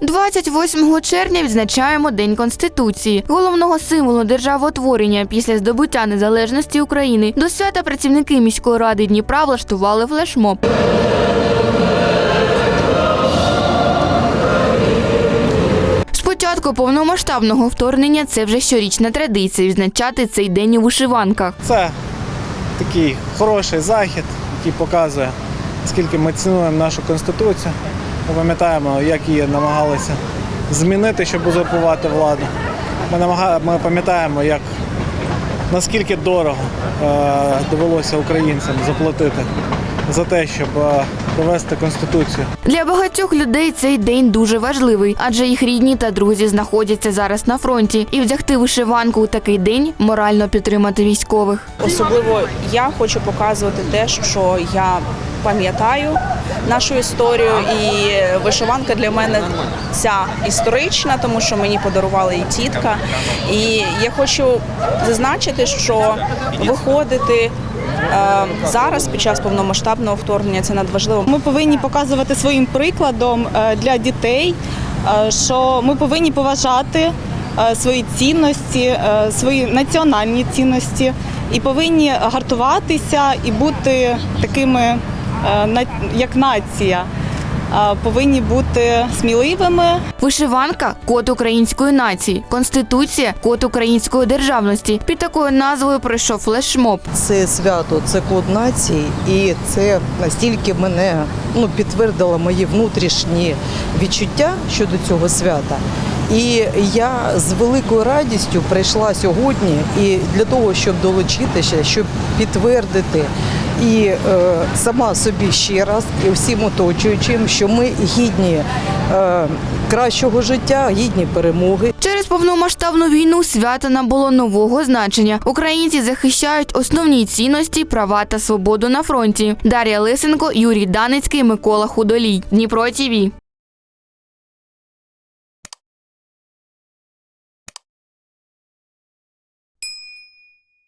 28 червня відзначаємо День Конституції, головного символу державотворення після здобуття незалежності України. До свята працівники міської ради Дніпра влаштували флешмоб. З початку повномасштабного вторгнення це вже щорічна традиція відзначати цей день у вишиванках. Це такий хороший захід, який показує, наскільки ми цінуємо нашу конституцію. Ми пам'ятаємо, як її намагалися змінити, щоб узурпувати владу. Ми, намага... ми пам'ятаємо, як наскільки дорого е, довелося українцям заплатити за те, щоб е, довести конституцію. Для багатьох людей цей день дуже важливий, адже їх рідні та друзі знаходяться зараз на фронті, і вдягти вишиванку у такий день морально підтримати військових. Особливо я хочу показувати те, що я пам'ятаю нашу історію, і вишиванка для мене ця історична, тому що мені подарувала її тітка. І я хочу зазначити, що виходити е, зараз під час повномасштабного вторгнення це надважливо. Ми повинні показувати своїм прикладом е, для дітей, е, що ми повинні поважати свої цінності, свої національні цінності і повинні гартуватися і бути такими, як нація. Е, Повинні бути сміливими, Вишиванка код української нації, конституція код української державності. Під такою назвою пройшов флешмоб. Це свято, це код нації, і це настільки мене ну, підтвердило мої внутрішні відчуття щодо цього свята. І я з великою радістю прийшла сьогодні і для того, щоб долучитися, щоб підтвердити і е, сама собі ще раз, і всім оточуючим, що ми гідні е, кращого життя, гідні перемоги. Через повномасштабну війну свято набуло нового значення. Українці захищають основні цінності, права та свободу на фронті. Дар'я Лисенко, Юрій Даницький, Микола Худолій. Дніпро ТІВІ.